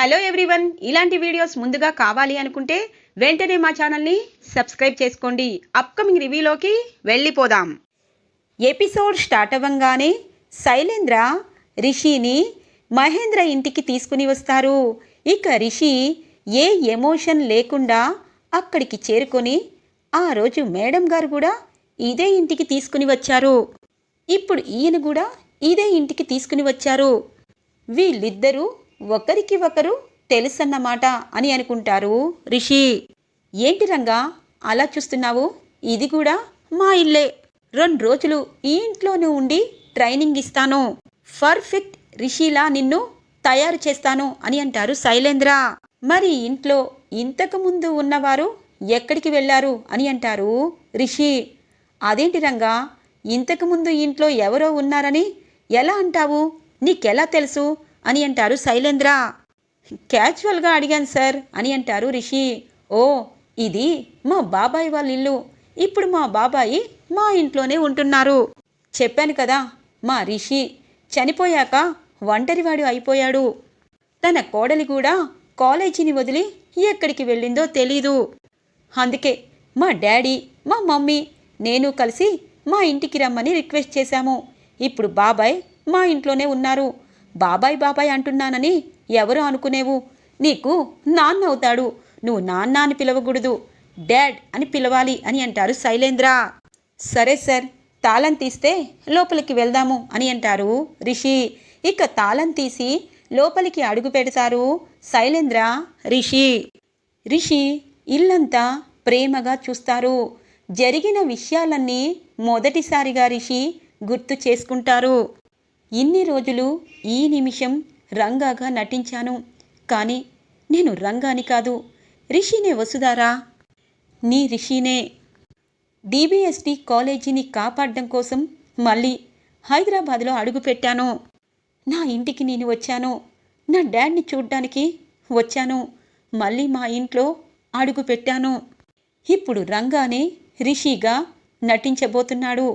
Hello everyone. ఇలాంటి videos ముందుగా కావాలి అనుకుంటే వెంటనే మా ఛానల్ని సబ్స్క్రైబ్ చేసుకోండి. అప్కమింగ్ రివ్యూలోకి వెళ్ళిపోదాం. ఎపిసోడ్ స్టార్ట్ అవ్వంగానే శైలేంద్ర రిషిని మహేంద్ర ఇంటికి తీసుకుని వస్తారు. ఇక రిషి ఏ ఎమోషన్ లేకుండా అక్కడికి చేరుకొని ఆ రోజు మేడం గారు కూడా ఇదే ఇంటికి తీసుకుని వచ్చారు. ఇప్పుడు ఈయన కూడా ఇదే ఇంటికి తీసుకుని వచ్చారు. వీళ్ళిద్దరూ ఒకరికి ఒకరు తెలుసన్నమాట అని అనుకుంటారు. రిషి ఏంటి రంగా? అలా చూస్తున్నావు? ఇది కూడా మా ఇల్లే. రెండు రోజులు ఈ ఇంట్లోనే ఉండి ట్రైనింగ్ ఇస్తాను. పర్ఫెక్ట్ రిషిలా నిన్ను తయారు చేస్తాను అని అంటారు శైలేంద్ర. మరి ఇంట్లో ఇంతకుముందు ఉన్నవారు ఎక్కడికి వెళ్ళారు అని అంటారు రిషి. అదేంటి రంగా? ఇంతకుముందు ఇంట్లో ఎవరో ఉన్నారని ఎలా అంటావు? నీకెలా తెలుసు? అని అంటారు శైలేంద్ర. క్యాజువల్గా అడిగాను సార్ అని అంటారు రిషి. ఓ ఇది మా బాబాయ్ వాళ్ళ ఇల్లు. ఇప్పుడు మా బాబాయి మా ఇంట్లోనే ఉంటున్నారు. చెప్పాను కదా మా రిషి చనిపోయాక ఒంటరివాడు అయిపోయాడు. తన కోడలి కూడా కాలేజీని వదిలి ఎక్కడికి వెళ్ళిందో తెలీదు. అందుకే మా డాడీ మా మమ్మీ నేను కలిసి మా ఇంటికి రమ్మని రిక్వెస్ట్ చేశాము. ఇప్పుడు బాబాయ్ మా ఇంట్లోనే ఉన్నారు. బాబాయ్ బాబాయ్ అంటున్నానని ఎవరు అనుకునేవు? నీకు నాన్న అవుతాడు. నువ్వు నాన్న అని పిలవకూడదు. డాడ్ అని పిలవాలి అని అంటారు శైలేంద్ర. సరే సార్ తాళం తీస్తే లోపలికి వెళ్దాము అని అంటారు రిషి. ఇక తాళం తీసి లోపలికి అడుగు పెడతారు శైలేంద్ర రిషి. రిషి ఇల్లంతా ప్రేమగా చూస్తారు. జరిగిన విషయాలన్నీ మొదటిసారిగా రిషి గుర్తు చేసుకుంటారు. ఇన్ని రోజులు ఈ నిమిషం రంగాగా నటించాను. కానీ నేను రంగాని కాదు. రిషినే వసుదారా నీ రిషినే. డిబిఎస్టి కాలేజీని కాపాడడం కోసం మళ్ళీ హైదరాబాద్లో అడుగుపెట్టాను నా ఇంటికి నేను వచ్చాను. నా డాడ్ని చూడ్డానికి వచ్చాను. మళ్ళీ మా ఇంట్లో అడుగు పెట్టాను. ఇప్పుడు రంగానే రిషిగా నటించబోతున్నాడు.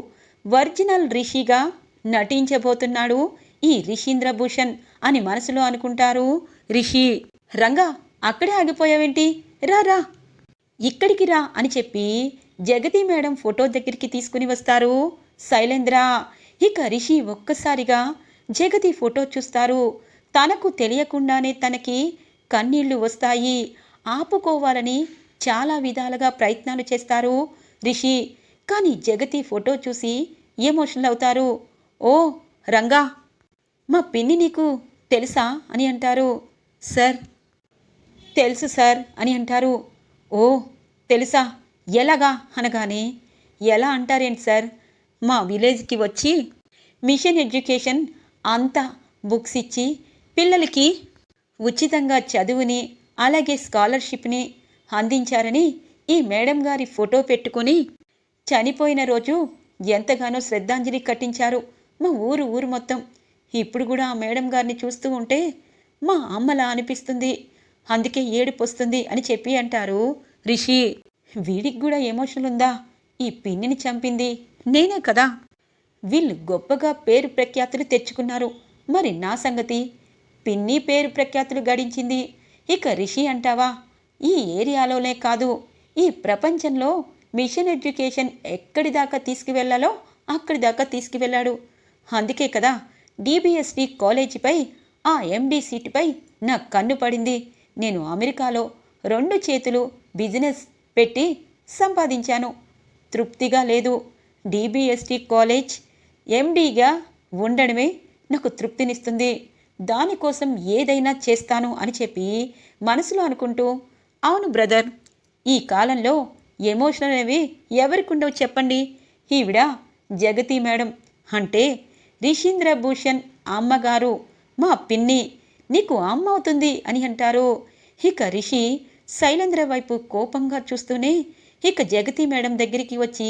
ఒరిజినల్ రిషిగా నటించబోతున్నాడు ఈ రిషీంద్ర భూషణ్ అని మనసులో అనుకుంటారు. రిషి రంగా అక్కడే ఆగిపోయావేంటి? రా రా. ఇక్కడికి రా అని చెప్పి జగతి మేడం ఫోటో దగ్గరికి తీసుకుని వస్తారు. శైలేంద్ర ఇక రిషి ఒక్కసారిగా జగతి ఫోటో చూస్తారు. తనకు తెలియకుండానే తనకి కన్నీళ్ళు వస్తాయి. ఆపుకోవాలని చాలా విధాలుగా ప్రయత్నాలు చేస్తారు రిషి. కానీ జగతి ఫోటో చూసి ఎమోషనల్ అవుతారు. ఓ రంగా మా పిన్ని నీకు తెలుసా అని అంటారు. సార్ తెలుసు సార్ అని అంటారు. ఓ తెలుసా? ఎలాగా? అనగానే ఎలా అంటారేంటి సార్? మా విలేజ్కి వచ్చి మిషన్ ఎడ్యుకేషన్ అంతా బుక్స్ ఇచ్చి పిల్లలకి ఉచితంగా చదువుని అలాగే స్కాలర్షిప్ని అందించారని ఈ మేడం గారి ఫోటో పెట్టుకొని చనిపోయిన రోజు ఎంతగానో శ్రద్ధాంజలి కట్టించారు. మా ఊరు ఊరు మొత్తం. ఇప్పుడు కూడా ఆ మేడం గారిని చూస్తూ ఉంటే మా అమ్మలా అనిపిస్తుంది. అందుకే ఏడుపు వస్తుంది అని చెప్పి అంటారు రిషి. వీడికి కూడా ఎమోషనల్ ఉందా? ఈ పిన్నిని చంపింది నేనే కదా. వీళ్ళు గొప్పగా పేరు ప్రఖ్యాతులు తెచ్చుకున్నారు. మరి నా సంగతి? పిన్ని పేరు ప్రఖ్యాతులు గడించింది. ఇక రిషి అంటావా? ఈ ఏరియాలోనే కాదు. ఈ ప్రపంచంలో మిషన్ ఎడ్యుకేషన్ ఎక్కడి దాకా తీసుకువెళ్ళాలో అక్కడి దాకా తీసుకువెళ్ళాడు. అందుకే కదా డిబిఎస్డి కాలేజీపై ఆ ఎండి సీటుపై నా కన్ను పడింది. నేను అమెరికాలో రెండు చేతులు బిజినెస్ పెట్టి సంపాదించాను. తృప్తిగా లేదు. డిబిఎస్టి కాలేజ్ ఎండీగా ఉండడమే నాకు తృప్తినిస్తుంది. దానికోసం ఏదైనా చేస్తాను అని చెప్పి మనసులో అనుకుంటూ అవును బ్రదర్ ఈ కాలంలో ఎమోషనల్ అనేవి ఎవరికి ఉండవు చెప్పండి. ఈవిడ జగతి మేడం అంటే రిషీంద్ర భూషణ్ అమ్మగారు మా పిన్ని నీకు అమ్మ అవుతుంది అని అంటారు. ఇక రిషి శైలేంద్ర వైపు కోపంగా చూస్తూనే ఇక జగతి మేడం దగ్గరికి వచ్చి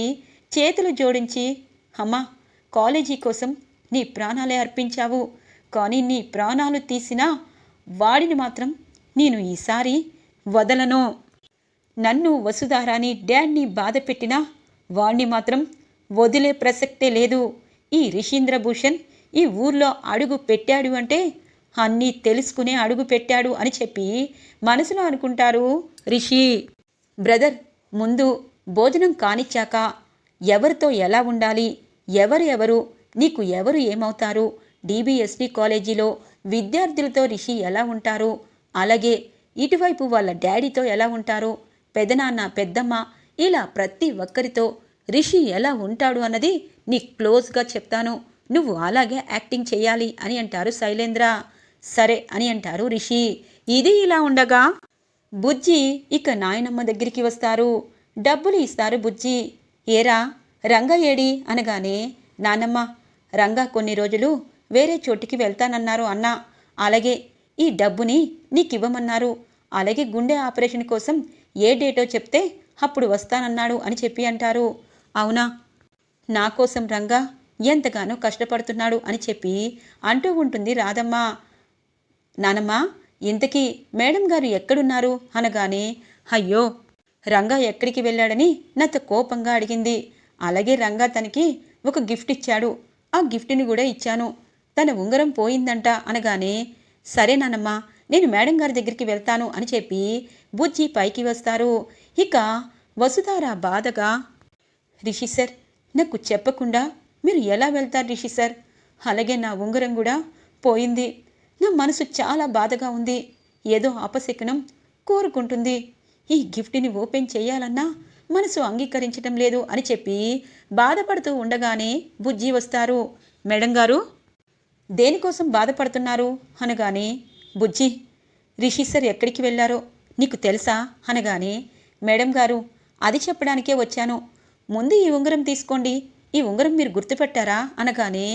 చేతులు జోడించి అమ్మా కాలేజీ కోసం నీ ప్రాణాలే అర్పించావు. కానీ నీ ప్రాణాలు తీసినా వాడిని మాత్రం నేను ఈసారి వదలను. నన్ను వసుధారాని డాడ్ని బాధ పెట్టినా వాణ్ణి మాత్రం వదిలే ప్రసక్తే లేదు. ఈ రిషీంద్రభూషణ్ ఈ ఊర్లో అడుగు పెట్టాడు అంటే అన్నీ తెలుసుకునే అడుగు పెట్టాడు అని చెప్పి మనసులో అనుకుంటారు రిషి. బ్రదర్ ముందు భోజనం కానిచ్చాక ఎవరితో ఎలా ఉండాలి? ఎవరు ఎవరు? నీకు ఎవరు ఏమవుతారు? డీబీఎస్టీ కాలేజీలో విద్యార్థులతో రిషి ఎలా ఉంటారు? అలాగే ఇటువైపు వాళ్ళ డాడీతో ఎలా ఉంటారు? పెదనాన్న పెద్దమ్మ ఇలా ప్రతి ఒక్కరితో రిషి ఎలా ఉంటాడు అన్నది నీ క్లోజ్గా చెప్తాను. నువ్వు అలాగే యాక్టింగ్ చేయాలి అని అంటారు శైలేంద్ర. సరే అని అంటారు రిషి. ఇది ఇలా ఉండగా బుజ్జి ఇక నాయనమ్మ దగ్గరికి వస్తారు. డబ్బులు ఇస్తారు బుజ్జి. ఏరా రంగా ఏడి? అనగానే నానమ్మ రంగా కొన్ని రోజులు వేరే చోటికి వెళ్తానన్నారు అన్న. అలాగే ఈ డబ్బుని నీకివ్వమన్నారు. అలాగే గుండె ఆపరేషన్ కోసం ఏ డేటో చెప్తే అప్పుడు వస్తానన్నాడు అని చెప్పి అంటారు. అవునా? నా కోసం రంగా ఎంతగానో కష్టపడుతున్నాడు అని చెప్పి అంటూ ఉంటుంది రాధమ్మ. నానమ్మ ఇంతకీ మేడం గారు ఎక్కడున్నారు? అనగానే అయ్యో రంగా ఎక్కడికి వెళ్ళాడని నాతో కోపంగా అడిగింది. అలాగే రంగా తనకి ఒక గిఫ్ట్ ఇచ్చాడు. ఆ గిఫ్ట్ని కూడా ఇచ్చాను. తన ఉంగరం పోయిందంట అనగానే సరే నానమ్మ నేను మేడం గారి దగ్గరికి వెళ్తాను అని చెప్పి బుజ్జి పైకి వస్తారు. ఇక వసుధార బాధగా రిషి సార్ నాకు చెప్పకుండా మీరు ఎలా వెళ్తారు రిషి సార్? అలాగే నా ఉంగరం కూడా పోయింది. నా మనసు చాలా బాధగా ఉంది. ఏదో అపశకునం కోరుకుంటుంది. ఈ గిఫ్ట్ని ఓపెన్ చేయాలన్నా మనసు అంగీకరించడం లేదు అని చెప్పి బాధపడుతూ ఉండగానే బుజ్జి వస్తారు. మేడం గారు దేనికోసం బాధపడుతున్నారు? అనగానే బుజ్జి రిషి సార్ ఎక్కడికి వెళ్ళారో నీకు తెలుసా? అనగానే మేడం గారు అది చెప్పడానికే వచ్చాను. ముందు ఈ ఉంగరం తీసుకోండి. ఈ ఉంగరం మీరు గుర్తుపెట్టారా? అనగానే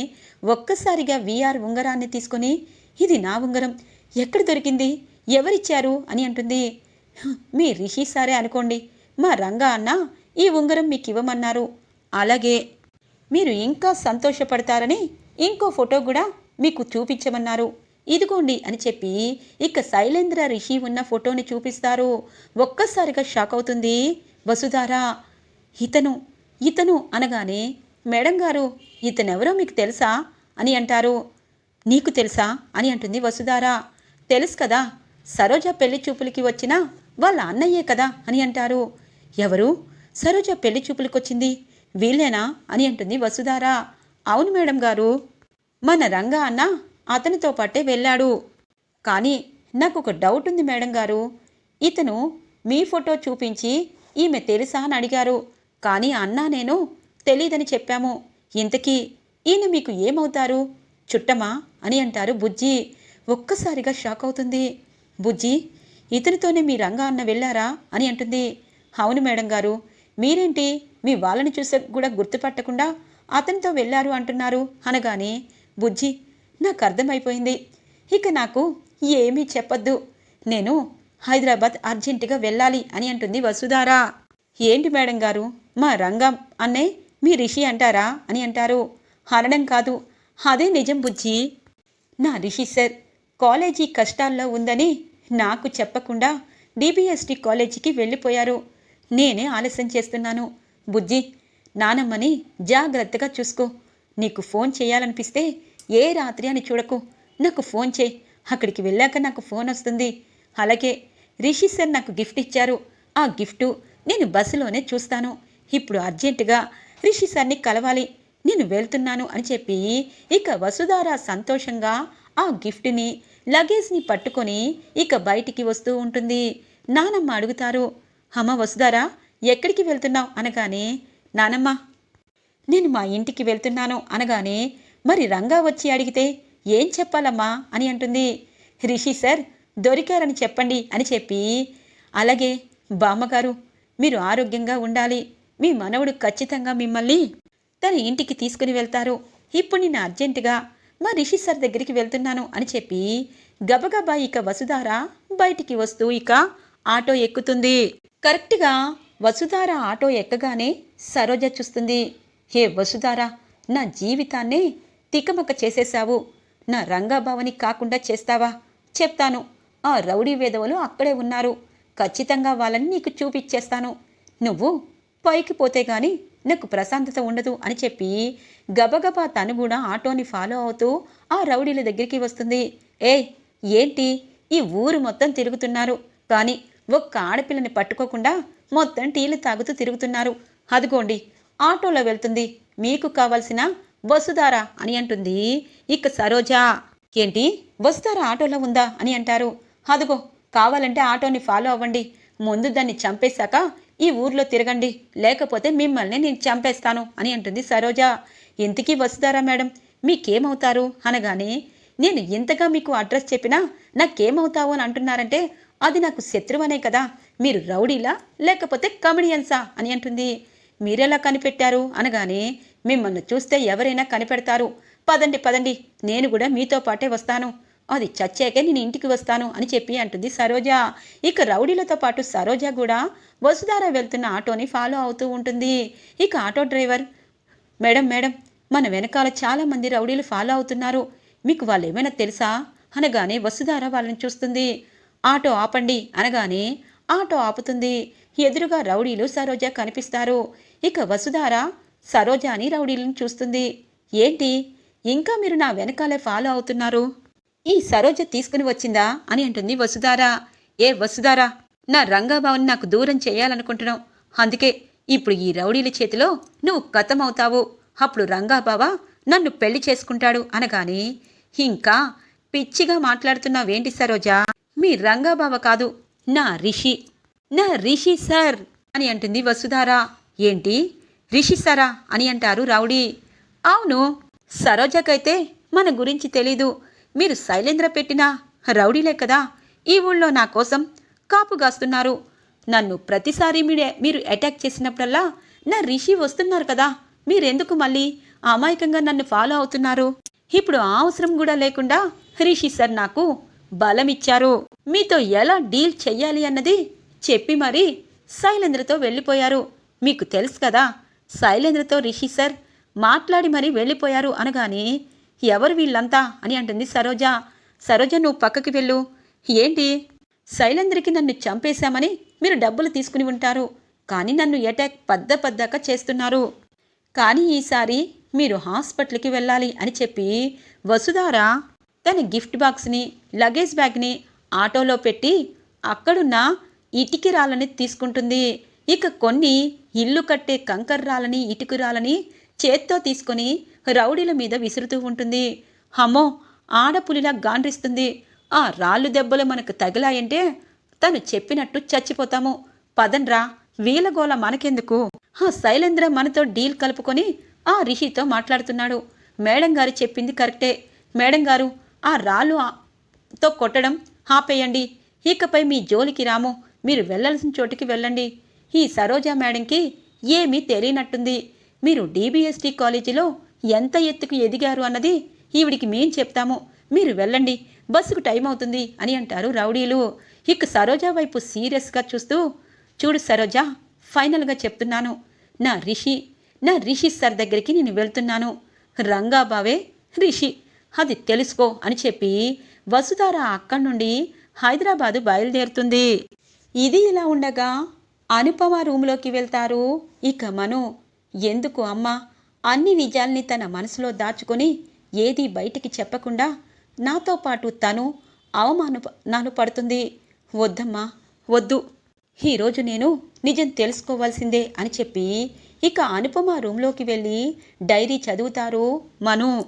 ఒక్కసారిగా వీఆర్ ఉంగరాన్ని తీసుకొని ఇది నా ఉంగరం ఎక్కడ దొరికింది? ఎవరిచ్చారు? అని అంటుంది. మీ రిషి సారే అనుకోండి. మా రంగా అన్న ఈ ఉంగరం మీకు ఇవ్వమన్నారు. అలాగే మీరు ఇంకా సంతోషపడతారని ఇంకో ఫోటో కూడా మీకు చూపించమన్నారు. ఇదిగోండి అని చెప్పి ఇక శైలేంద్ర రిషి ఉన్న ఫోటోని చూపిస్తారు. ఒక్కసారిగా షాక్ అవుతుంది. వసుధారా ఇతను ఇతను అనగానే మేడం గారు ఇతనెవరో మీకు తెలుసా? అని అంటారు. నీకు తెలుసా? అని అంటుంది వసుధార. తెలుసు కదా సరోజ పెళ్ళి చూపులకి వచ్చిన వాళ్ళ అన్నయ్యే కదా? అని అంటారు. ఎవరు? సరోజ పెళ్ళి చూపులకు వచ్చింది వీళ్ళేనా? అని అంటుంది వసుధార. అవును మేడం గారు మన రంగా అన్న అతనితో పాటే వెళ్ళాడు. కానీ నాకు ఒక డౌట్ ఉంది మేడం గారు. ఇతను మీ ఫోటో చూపించి ఈమె తెలుసా? అని అడిగారు. కానీ అన్నా నేను తెలీదని చెప్పాము. ఇంతకీ ఈయన మీకు ఏమవుతారు? చుట్టమా? అని అంటారు బుజ్జి. ఒక్కసారిగా షాక్ అవుతుంది. బుజ్జి ఇతనితోనే మీ రంగా అన్న వెళ్ళారా? అని అంటుంది. అవును మేడం గారు. మీరేంటి? మీ వాళ్ళని చూసే కూడా గుర్తుపట్టకుండా అతనితో వెళ్ళారు అంటున్నారు అనగానే బుజ్జి నాకు అర్థమైపోయింది. ఇక నాకు ఏమీ చెప్పొద్దు. నేను హైదరాబాద్ అర్జెంటుగా వెళ్ళాలి అని అంటుంది వసుధారా. ఏంటి మేడం గారు? మా రంగం అన్నే మీ రిషి అంటారా అని అంటారు. అనడం కాదు. అదే నిజం బుజ్జి. నా రిషి సార్ కాలేజీ కష్టాల్లో ఉందని నాకు చెప్పకుండా డిబిఎస్టి కాలేజీకి వెళ్ళిపోయారు. నేనే ఆలస్యం చేస్తున్నాను. బుజ్జి నానమ్మని జాగ్రత్తగా చూసుకో. నీకు ఫోన్ చేయాలనిపిస్తే ఏ రాత్రి అని చూడకు. నాకు ఫోన్ చేయి. అక్కడికి వెళ్ళాక నాకు ఫోన్ వస్తుంది. అలాగే రిషి సార్ నాకు గిఫ్ట్ ఇచ్చారు. ఆ గిఫ్టు నేను బస్సులోనే చూస్తాను. ఇప్పుడు అర్జెంటుగా రిషి సార్ని కలవాలి. నేను వెళ్తున్నాను అని చెప్పి ఇక వసుధార సంతోషంగా ఆ గిఫ్ట్ని లగేజ్ని పట్టుకొని ఇక బయటికి వస్తూ ఉంటుంది. నానమ్మ అడుగుతారు అమ్మ వసుధారా ఎక్కడికి వెళ్తున్నావు? అనగానే నానమ్మ నేను మా ఇంటికి వెళ్తున్నాను. అనగానే మరి రంగా వచ్చి అడిగితే ఏం చెప్పాలమ్మా? అని అంటుంది. రిషి సార్ దొరికారని చెప్పండి అని చెప్పి అలాగే బామ్మగారు మీరు ఆరోగ్యంగా ఉండాలి. మీ మనవడు ఖచ్చితంగా మిమ్మల్ని తన ఇంటికి తీసుకుని వెళ్తారు. ఇప్పుడు నేను అర్జెంటుగా మా రిషి సార్ దగ్గరికి వెళ్తున్నాను అని చెప్పి గబగబా ఇక వసుధార బయటికి వస్తూ ఇక ఆటో ఎక్కుతుంది. కరెక్ట్గా వసుధార ఆటో ఎక్కగానే సరోజ చూస్తుంది. హే వసుధార నా జీవితాన్నే తికమక చేసేశావు. నా రంగాభావని కాకుండా చేస్తావా? చెప్తాను. ఆ రౌడీ వేదవులు అక్కడే ఉన్నారు. ఖచ్చితంగా వాళ్ళని నీకు చూపిచ్చేస్తాను. నువ్వు పైకి పోతే గాని నాకు ప్రశాంతత ఉండదు అని చెప్పి గబగబా తను కూడా ఆటోని ఫాలో అవుతూ ఆ రౌడీల దగ్గరికి వస్తుంది. ఏయ్ ఏంటి? ఈ ఊరు మొత్తం తిరుగుతున్నారు. కానీ ఒక్క ఆడపిల్లని పట్టుకోకుండా మొత్తం టీలు తాగుతూ తిరుగుతున్నారు. అదిగోండి ఆటోలో వెళ్తుంది. మీకు కావలసిన వసుధార అని అంటుంది. ఇక సరోజా. ఏంటి? వసుధార ఆటోలో ఉందా అని అంటారు. అదిగో కావాలంటే ఆటోని ఫాలో అవ్వండి. ముందు దాన్ని చంపేశాక ఈ ఊర్లో తిరగండి లేకపోతే మిమ్మల్ని నేను చంపేస్తాను అని అంటుంది సరోజ. ఇంతకీ వసుధారా మేడం మీకేమవుతారు? అనగానే నేను ఇంతగా మీకు అడ్రస్ చెప్పినా నాకేమవుతావు అని అంటున్నారంటే అది నాకు శత్రువనే కదా మీరు రౌడీలా లేకపోతే కమెడియన్సా? అని అంటుంది. మీరెలా కనిపెట్టారు? అనగానే మిమ్మల్ని చూస్తే ఎవరైనా కనిపెడతారు. పదండి పదండి నేను కూడా మీతో పాటే వస్తాను. అది చచ్చాకే నేను ఇంటికి వస్తాను అని చెప్పి అంటుంది సరోజ. ఇక రౌడీలతో పాటు సరోజ కూడా వసుధార వెళ్తున్న ఆటోని ఫాలో అవుతూ ఉంటుంది. ఇక ఆటో డ్రైవర్ మేడం మేడం మన వెనకాల చాలా మంది రౌడీలు ఫాలో అవుతున్నారు. మీకు వాళ్ళు ఏమైనా తెలుసా? అనగానే వసుధార వాళ్ళని చూస్తుంది. ఆటో ఆపండి అనగానే ఆటో ఆపుతుంది. ఎదురుగా రౌడీలు సరోజ కనిపిస్తారు. ఇక వసుధార సరోజాని రౌడీలను చూస్తుంది. ఏంటి? ఇంకా మీరు నా వెనకాలే ఫాలో అవుతున్నారు? ఈ సరోజ తీసుకుని వచ్చిందా అని అంటుంది వసుధారా. ఏ వసుధారా నా రంగాబావుని నాకు దూరం చేయాలనుకుంటున్నావు. అందుకే ఇప్పుడు ఈ రౌడీల చేతిలో నువ్వు కథమవుతావు. అప్పుడు రంగాబావ నన్ను పెళ్ళి చేసుకుంటాడు అనగానే ఇంకా పిచ్చిగా మాట్లాడుతున్నావేంటి సరోజా? మీ రంగాబావ కాదు నా రిషి. నా రిషి సార్ అని అంటుంది వసుధారా. ఏంటి? రిషి సారా? అని అంటారు రౌడీ. అవును సరోజకైతే మన గురించి తెలీదు. మీరు శైలేంద్ర పెట్టిన రౌడీలే కదా. ఈ ఊళ్ళో నా కోసం కాపు గాస్తున్నారు. నన్ను ప్రతిసారి మీరే మీరు అటాక్ చేసినప్పుడల్లా నా రిషి వస్తున్నారు కదా. మీరెందుకు మళ్ళీ అమాయకంగా నన్ను ఫాలో అవుతున్నారు? ఇప్పుడు ఆ అవసరం కూడా లేకుండా రిషి సార్ నాకు బలం ఇచ్చారు మీతో ఎలా డీల్ చెయ్యాలి అన్నది చెప్పి మరి శైలేంద్రతో వెళ్ళిపోయారు. మీకు తెలుసు కదా శైలేంద్రతో రిషి సార్ మాట్లాడి మరీ వెళ్ళిపోయారు అనగానే ఎవరు వీళ్ళంతా? అని అంటుంది సరోజ. సరోజ నువ్వు పక్కకి వెళ్ళు. ఏంటి? శైలేంద్రకి నన్ను చంపేశామని మీరు డబ్బులు తీసుకుని ఉంటారు. కానీ నన్ను అటాక్ పద్ద పద్దాక చేస్తున్నారు. కానీ ఈసారి మీరు హాస్పిటల్కి వెళ్ళాలి అని చెప్పి వసుధార తన గిఫ్ట్ బాక్స్ని లగేజ్ బ్యాగ్ని ఆటోలో పెట్టి అక్కడున్న ఇటికి రాళ్ళని తీసుకుంటుంది. ఇక కొన్ని ఇల్లు కట్టే కంకర్రాలని రాళ్ళని రాళ్ళని చేత్తో తీసుకొని రౌడీల మీద విసురుతూ ఉంటుంది. అమ్మో ఆడపులిలా గాండ్రిస్తుంది. ఆ రాళ్ళు దెబ్బలు మనకు తగిలాయంటే తను చెప్పినట్టు చచ్చిపోతాము. పదండ్రా వీలగోల మనకెందుకు? ఆ శైలేంద్ర మనతో డీల్ కలుపుకొని ఆ రిషితో మాట్లాడుతున్నాడు. మేడం గారు చెప్పింది కరెక్టే. మేడం గారు ఆ రాళ్ళు తో కొట్టడం ఆపేయండి. ఇకపై మీ జోలికి రాము. మీరు వెళ్ళాల్సిన చోటికి వెళ్ళండి. ఈ సరోజా మేడంకి ఏమీ తెలియనట్టుంది. మీరు డీబీఎస్టీ కాలేజీలో ఎంత ఎత్తుకు ఎదిగారు అన్నది ఈవిడికి మేం చెప్తాము. మీరు వెళ్ళండి. బస్సుకు టైం అవుతుంది అని అంటారు రౌడీలు. ఇక సరోజా వైపు సీరియస్గా చూస్తూ చూడు సరోజా ఫైనల్గా చెప్తున్నాను. నా రిషి నా రిషి సార్ దగ్గరికి నేను వెళ్తున్నాను. రంగాబావే రిషి అది తెలుసుకో అని చెప్పి వసుధార అక్కడి నుండి హైదరాబాదు బయలుదేరుతుంది. ఇది ఇలా ఉండగా అనుపమ రూమ్లోకి వెళ్తారు ఇక మను. ఎందుకు అమ్మ? అన్ని నిజాల్ని తన మనసులో దాచుకొని ఏదీ బయటికి చెప్పకుండా నాతో పాటు తను అవమానాలు పడుతుంది. వద్దమ్మా వద్దు. ఈరోజు నేను నిజం తెలుసుకోవాల్సిందే అని చెప్పి ఇక అనుపమ రూమ్లోకి వెళ్ళి డైరీ చదువుతారు మను.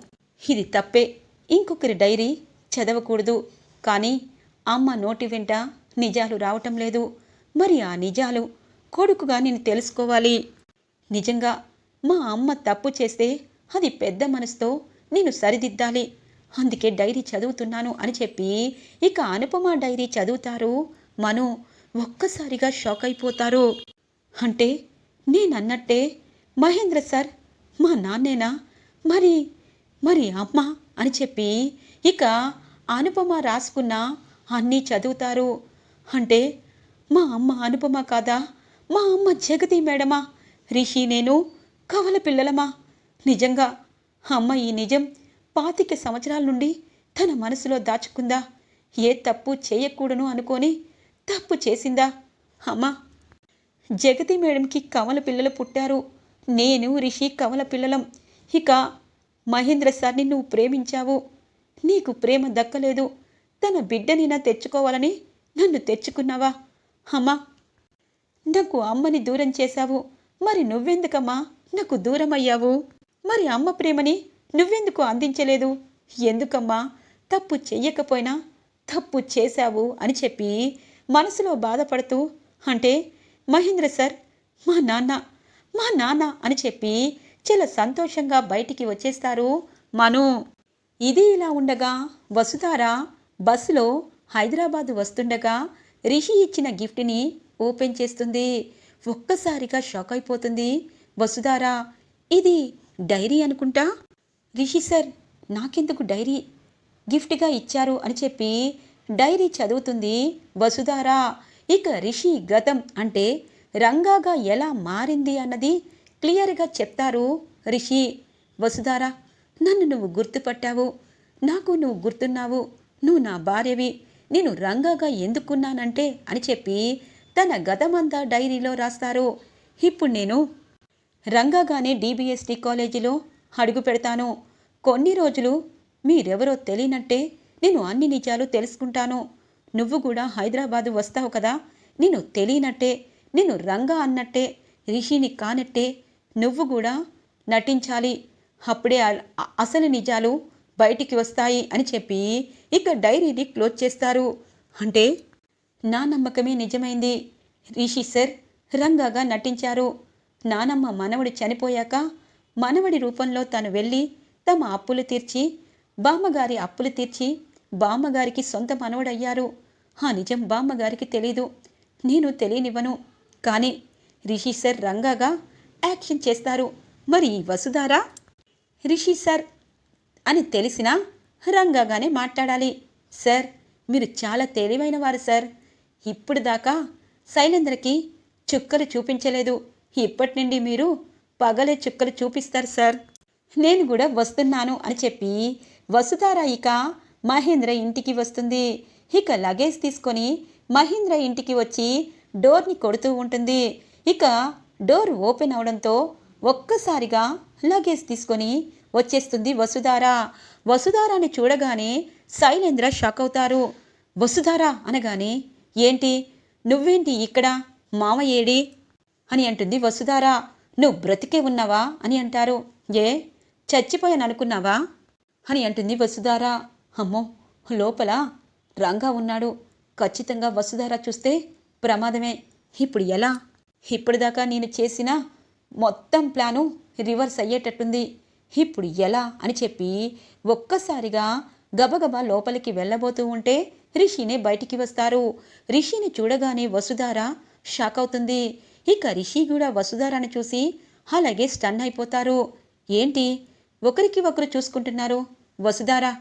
ఇది తప్పే. ఇంకొకరి డైరీ చదవకూడదు. కానీ అమ్మ నోటి వెంట నిజాలు రావటం లేదు. మరి ఆ నిజాలు కొడుకుగా నేను తెలుసుకోవాలి. నిజంగా మా అమ్మ తప్పు చేస్తే అది పెద్ద మనసుతో నేను సరిదిద్దాలి. అందుకే డైరీ చదువుతున్నాను అని చెప్పి ఇక అనుపమ డైరీ చదువుతారు. మను ఒక్కసారిగా షాక్ అయిపోతారు. అంటే నేనన్నట్టే మహేంద్ర సార్ మా నాన్నేనా? మరి మరి అమ్మ అని చెప్పి ఇక అనుపమ రాసుకున్న అన్నీ చదువుతారు. అంటే మా అమ్మ అనుపమ కాదా? మా అమ్మ జగతి మేడమా? రిషి నేను కవల పిల్లలమా? నిజంగా అమ్మ ఈ నిజం పాతిక సంవత్సరాల నుండి తన మనసులో దాచుకుందా? ఏ తప్పు చేయకూడను అనుకొని తప్పు చేసిందా? అమ్మ జగతి మేడంకి కమల పిల్లలు పుట్టారు. నేను రిషి కమల పిల్లలం. ఇక మహేంద్ర సార్ని నువ్వు ప్రేమించావు. నీకు ప్రేమ దక్కలేదు. తన బిడ్డనినా తెచ్చుకోవాలని నన్ను తెచ్చుకున్నావా? అమ్మా నాకు అమ్మని దూరం చేశావు. మరి నువ్వెందుకమ్మా? నాకు దూరం అయ్యావు మరి అమ్మ ప్రేమని నువ్వెందుకు అందించలేదు? ఎందుకమ్మా? తప్పు చెయ్యకపోయినా తప్పు చేశావు అని చెప్పి మనసులో బాధపడుతూ అంటే మహేంద్ర సార్ మా నాన్న మా నాన్న అని చెప్పి చాలా సంతోషంగా బయటికి వచ్చేస్తారు. మను ఇది ఇలా ఉండగా వసుధార బస్సులో హైదరాబాద్ వస్తుండగా రిషి ఇచ్చిన గిఫ్ట్ని ఓపెన్ చేస్తుంది. ఒక్కసారిగా షాక్ అయిపోతుంది. వసుధారా ఇది డైరీ అనుకుంటా? రిషి సార్ నాకెందుకు డైరీ? గిఫ్ట్గా ఇచ్చారు అని చెప్పి డైరీ చదువుతుంది వసుధారా. ఇక రిషి గతం అంటే రంగాగా ఎలా మారింది అన్నది క్లియర్గా చెప్తారు రిషి. వసుధారా నన్ను నువ్వు గుర్తుపట్టావు. నాకు నువ్వు గుర్తున్నావు. నువ్వు నా భార్యవి. నేను రంగాగా ఎందుకున్నానంటే అని చెప్పి తన గతమంతా డైరీలో రాస్తారు. ఇప్పుడు నేను రంగాగానే డీబీఎస్టీ కాలేజీలో అడుగు పెడతాను. కొన్ని రోజులు మీరెవరో తెలియనట్టే నేను అన్ని నిజాలు తెలుసుకుంటాను. నువ్వు కూడా హైదరాబాదు వస్తావు కదా? నేను తెలియనట్టే నేను రంగా అన్నట్టే రిషిని కానట్టే నువ్వు కూడా నటించాలి. అప్పుడే అసలు నిజాలు బయటికి వస్తాయి అని చెప్పి ఇక డైరీని క్లోజ్ చేస్తారు. అంటే నా నమ్మకమే నిజమైంది. రిషి సార్ రంగాగా నటించారు. నానమ్మ మనవడు చనిపోయాక మనవడి రూపంలో తను వెళ్ళి తమ అప్పులు తీర్చి బామ్మగారి అప్పులు తీర్చి బామ్మగారికి సొంత మనవడయ్యారు. ఆ నిజం బామ్మగారికి తెలీదు. నేను తెలియనివ్వను. కానీ రిషి సార్ రంగాగా యాక్షన్ చేస్తారు. మరి ఈ వసుధారా? రిషి సార్ అని తెలిసినా రంగాగానే మాట్లాడాలి. సార్ మీరు చాలా తెలివైన వారు సార్. ఇప్పుడు దాకా శైలేంద్రకి చుక్కలు చూపించలేదు. ఇప్పటి నుండి మీరు పగలే చుక్కలు చూపిస్తారు సార్. నేను కూడా వస్తున్నాను అని చెప్పి వసుధారా ఇక మహేంద్ర ఇంటికి వస్తుంది. ఇక లగేజ్ తీసుకొని మహేంద్ర ఇంటికి వచ్చి డోర్ని కొడుతూ ఉంటుంది. ఇక డోర్ ఓపెన్ అవడంతో ఒక్కసారిగా లగేజ్ తీసుకొని వచ్చేస్తుంది వసుధార. వసుధారాని చూడగానే శైలేంద్ర షాక్ అవుతారు. వసుధార అనగానే ఏంటి? నువ్వేంటి ఇక్కడ? మామయ్యేడి అని అంటుంది వసుధారా నువ్వు బ్రతికే ఉన్నావా? అని అంటారు ఏ? చచ్చిపోయాను అనుకున్నావా అని అంటుంది వసుధార అమ్మో! లోపల రంగా ఉన్నాడు. ఖచ్చితంగా వసుధార చూస్తే ప్రమాదమే. ఇప్పుడు ఎలా? ఇప్పటిదాకా నేను చేసిన మొత్తం ప్లాను రివర్స్ అయ్యేటట్టుంది. ఇప్పుడు ఎలా? అని చెప్పి ఒక్కసారిగా గబగబా లోపలికి వెళ్ళబోతూ ఉంటే రిషినే బయటికి వస్తారు. రిషిని చూడగానే వసుధార షాక్ అవుతుంది. ఇక రిషి కూడా వసుధారాను చూసి అలాగే స్టన్ అయిపోతారు. ఏంటి? ఒకరికి ఒకరు చూసుకుంటున్నారు. వసుధార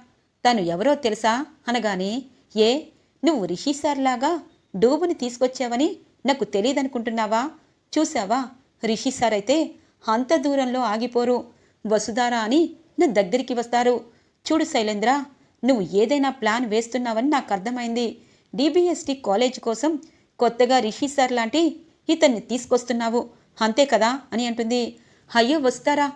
తను ఎవరో తెలుసా? అనగానే ఏ నువ్వు రిషి సార్లాగా డూబుని తీసుకొచ్చావని నాకు తెలియదనుకుంటున్నావా? చూసావా రిషి సార్ అయితే అంత దూరంలో ఆగిపోరు. వసుధార అని నా దగ్గరికి వస్తారు. చూడు శైలేంద్ర నువ్వు ఏదైనా ప్లాన్ వేస్తున్నావని నాకు అర్థమైంది. డిబిఎస్టి కాలేజ్ కోసం కొత్తగా రిషి సార్ లాంటి ఇతన్ని తీసుకొస్తున్నావు. అంతే కదా? అని అంటుంది. అయ్యో వస్తారా?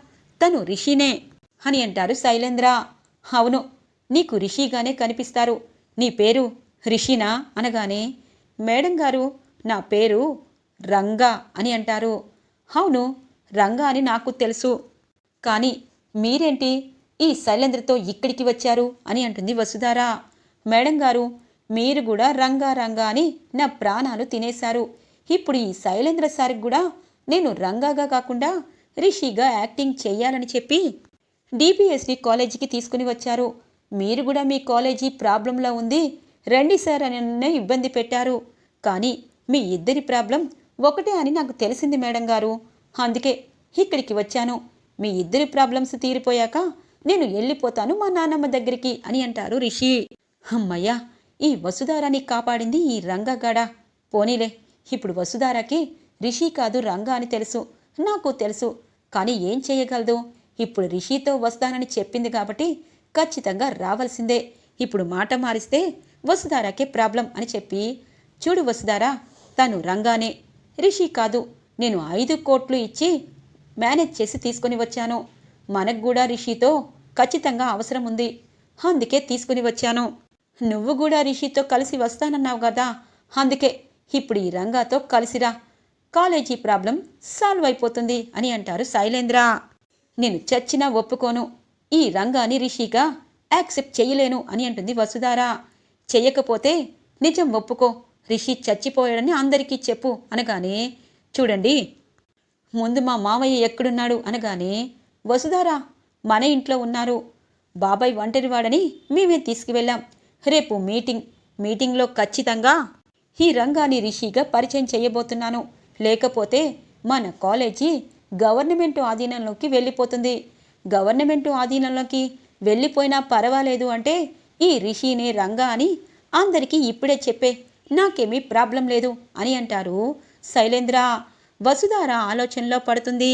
తను రిషినే అని అంటారు శైలేంద్ర. అవును నీకు రిషిగానే కనిపిస్తారు. నీ పేరు రిషినా? అనగానే మేడం గారు నా పేరు రంగా అని అంటారు. అవును రంగా అని నాకు తెలుసు. కానీ మీరేంటి? ఈ శైలేంద్రతో ఇక్కడికి వచ్చారు అని అంటుంది వసుధార. మేడం గారు మీరు కూడా రంగా రంగా అని నా ప్రాణాలు తినేశారు. ఇప్పుడు ఈ శైలేంద్ర సార్కి కూడా నేను రంగాగా కాకుండా రిషిగా యాక్టింగ్ చేయాలని చెప్పి డిపిఎస్డి కాలేజీకి తీసుకుని వచ్చారు. మీరు కూడా మీ కాలేజీ ప్రాబ్లంలో ఉంది రండి సార్ అని నన్ను ఇబ్బంది పెట్టారు. కానీ మీ ఇద్దరి ప్రాబ్లం ఒకటే అని నాకు తెలిసింది మేడం గారు. అందుకే ఇక్కడికి వచ్చాను. మీ ఇద్దరి ప్రాబ్లమ్స్ తీరిపోయాక నేను వెళ్ళిపోతాను మా నాన్నమ్మ దగ్గరికి అని అంటారు రిషి. అమ్మయ్యా ఈ వసుధారాని కాపాడింది ఈ రంగగాడ? పోనీలే ఇప్పుడు వసుధారాకి రిషి కాదు రంగా అని తెలుసు నాకు తెలుసు కానీ ఏం చేయగలదు? ఇప్పుడు రిషితో వస్తానని చెప్పింది కాబట్టి ఖచ్చితంగా రావాల్సిందే. ఇప్పుడు మాట మారిస్తే వసుధారాకే ప్రాబ్లం అని చెప్పి చూడు వసుధారా తను రంగానే రిషి కాదు నేను ఐదు కోట్లు ఇచ్చి మేనేజ్ చేసి తీసుకొని వచ్చాను. మనకు కూడా రిషితో ఖచ్చితంగా అవసరం ఉంది. అందుకే తీసుకుని వచ్చాను. నువ్వు కూడా రిషితో కలిసి వస్తానన్నావు కదా. అందుకే ఇప్పుడు ఈ రంగాతో కలిసిరా. కాలేజీ ప్రాబ్లం సాల్వ్ అయిపోతుంది అని అంటారు శైలేంద్ర. నేను చచ్చినా ఒప్పుకోను. ఈ రంగాన్ని రిషిగా యాక్సెప్ట్ చేయలేను అని అంటుంది వసుధార. చెయ్యకపోతే నిజం ఒప్పుకో. రిషి చచ్చిపోయాడని అందరికీ చెప్పు అనగానే చూడండి. ముందు మా మావయ్య ఎక్కడున్నాడు అనగానే వసుధారా మన ఇంట్లో ఉన్నారు. బాబాయ్ ఒంటరివాడని మేమే తీసుకువెళ్ళాం. రేపు మీటింగ్. మీటింగ్లో ఖచ్చితంగా ఈ రంగాన్ని రిషిగా పరిచయం చేయబోతున్నాను. లేకపోతే మన కాలేజీ గవర్నమెంట్ ఆధీనంలోకి వెళ్ళిపోతుంది. గవర్నమెంట్ ఆధీనంలోకి వెళ్ళిపోయినా పర్వాలేదు అంటే ఈ రిషినే రంగా అని అందరికీ ఇప్పుడే చెప్పే నాకేమీ ప్రాబ్లం లేదు అని అంటారు శైలేంద్ర. వసుధార ఆలోచనలో పడుతుంది.